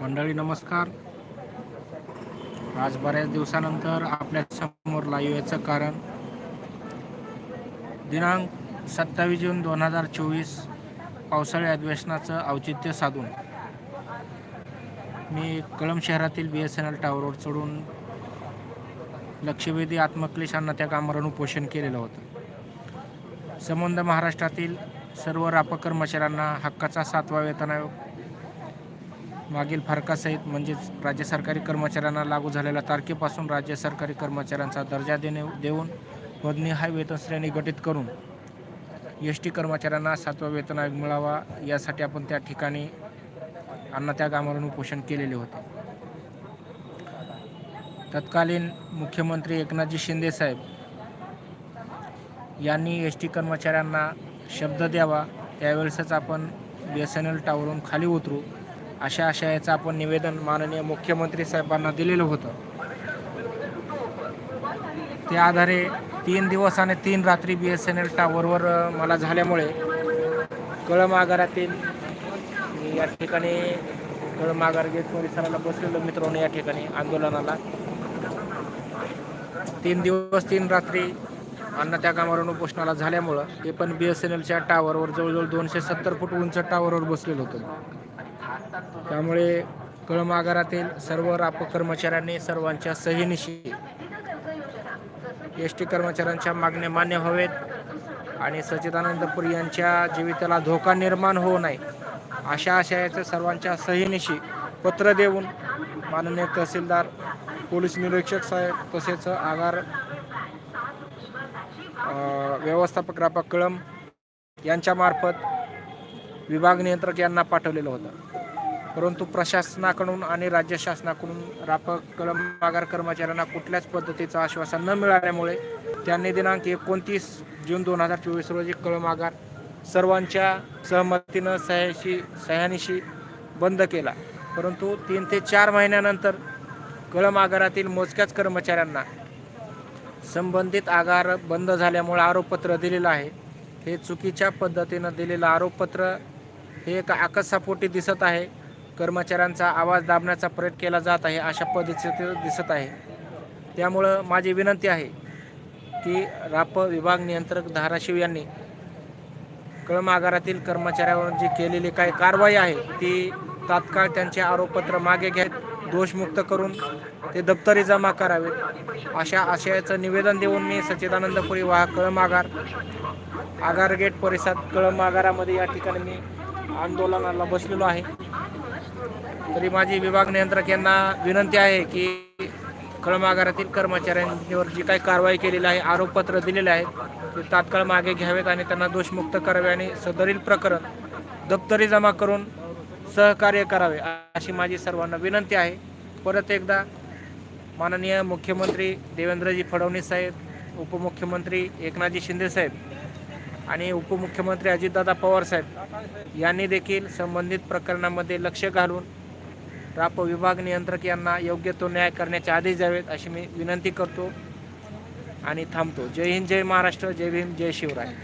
मंडळी नमस्कार. आज बऱ्याच दिवसानंतर आपल्यासमोर लाईव्ह याचं कारण. दिनांक सत्तावीस जून दोन हजार चोवीस पावसाळी अधिवेशनाचं औचित्य साधून. मी कळम शहरातील बी एस एन एल टावरवर चढून लक्षवेधी आत्मक्लेशांना त्या कामावर उपोषण केलेलं होतं. संबंध महाराष्ट्रातील सर्व राप कर्मचाऱ्यांना हक्काचा सातवा वेतन आयोग मागील फरकासहित म्हणजेच राज्य सरकारी कर्मचाऱ्यांना लागू झालेल्या तारखेपासून राज्य सरकारी कर्मचाऱ्यांचा दर्जा देणे देऊन पदनिहाय वेतन श्रेणी गठीत करून एस टी कर्मचाऱ्यांना सातवा वेतन आयोग मिळावा यासाठी आपण त्या ठिकाणी अन्न त्या कामावरून उपोषण केलेले होते. तत्कालीन मुख्यमंत्री एकनाथजी शिंदेसाहेब यांनी एस टी कर्मचाऱ्यांना शब्द द्यावा त्यावेळेसच आपण बी एस एन एल टावरून खाली उतरू. अशा आशयाचं आपण निवेदन माननीय मुख्यमंत्री साहेबांना दिलेलं होतं. त्या आधारे तीन दिवस आणि तीन रात्री बी एस एन एल टावरवर मला झाल्यामुळे कळम आगारातील या ठिकाणी कळम आगार गेट परिसराला बसलेलो मित्रांनो या ठिकाणी आंदोलनाला. तीन दिवस तीन रात्री अन्न त्या कामावरून उपोषणाला झाल्यामुळं ते पण बी एस एन एलच्या टावरवर जवळजवळ दोनशे सत्तर फूट उंच टावरवर बसलेलं होतं. त्यामुळे कळम आगारातील सर्व राप कर्मचाऱ्यांनी सर्वांच्या सहीनिशी एस टी कर्मचाऱ्यांच्या मागण्या मान्य व्हावेत आणि सचिदानंदपूर यांच्या जीवितला धोका निर्माण होऊ नये अशा आशयाचं सर्वांच्या सहीनिशी पत्र देऊन माननीय तहसीलदार पोलीस निरीक्षक साहेब तसेच आगार व्यवस्थापक रापा कळम यांच्यामार्फत विभाग नियंत्रक यांना पाठवलेलं होतं. परंतु प्रशासनाकडून आणि राज्य शासनाकडून राप कळम कर्मचाऱ्यांना कुठल्याच पद्धतीचं आश्वासन न मिळाल्यामुळे त्यांनी दिनांक एकोणतीस जून दोन हजार चोवीस रोजी कळम आगार सर्वांच्या सहमतीनं सह्याशी सह्यानिशी बंद केला. परंतु तीन ते चार महिन्यानंतर कळमागारातील मोजक्याच कर्मचाऱ्यांना संबंधित आगार बंद झाल्यामुळे आरोपपत्र दिलेलं आहे. हे चुकीच्या पद्धतीनं दिलेलं आरोपपत्र हे एक आकसापोटी दिसत आहे. कर्मचाऱ्यांचा आवाज दाबण्याचा प्रयत्न केला जात आहे अशा पद्धतीचे दिसत आहे. त्यामुळं माझी विनंती आहे की राप विभाग नियंत्रक धाराशिव यांनी कळम आगारातील कर्मचाऱ्यावर जी केलेली काही कारवाई आहे ती तात्काळ त्यांचे आरोपपत्र मागे घेत दोषमुक्त करून ते दप्तरी जमा करावेत. अशा आशयाचं निवेदन देऊन मी सच्चिदानंदपुरी वाहक कळम आगार आगार गेट परिसरात कळम आगारामध्ये या ठिकाणी मी आंदोलनाला बसलेलो आहे. तरी माझी विभाग नियंत्रक यांना विनंती आहे की कळमागारातील कर्मचाऱ्यांवर जी काही कारवाई केलेली आहे आरोपपत्र दिलेले आहेत ते तात्काळ मागे घ्यावेत आणि त्यांना दोषमुक्त करावे आणि सदरील प्रकरण दप्तरी जमा करून सहकार्य करावे अशी माझी सर्वांना विनंती आहे. परत एकदा माननीय मुख्यमंत्री देवेंद्रजी फडणवीस साहेब उपमुख्यमंत्री एकनाथजी शिंदे साहेब आणि उपमुख्यमंत्री अजितदादा पवार साहेब यांनी देखील संबंधित प्रकरणामध्ये लक्ष घालून राप विभाग नियंत्रक यांना योग्य तो न्याय करण्याचे आदेश द्यावेत अशी मी विनंती करतो आणि थांबतो. जय हिंद जय महाराष्ट्र जय भीम जय शिवराय.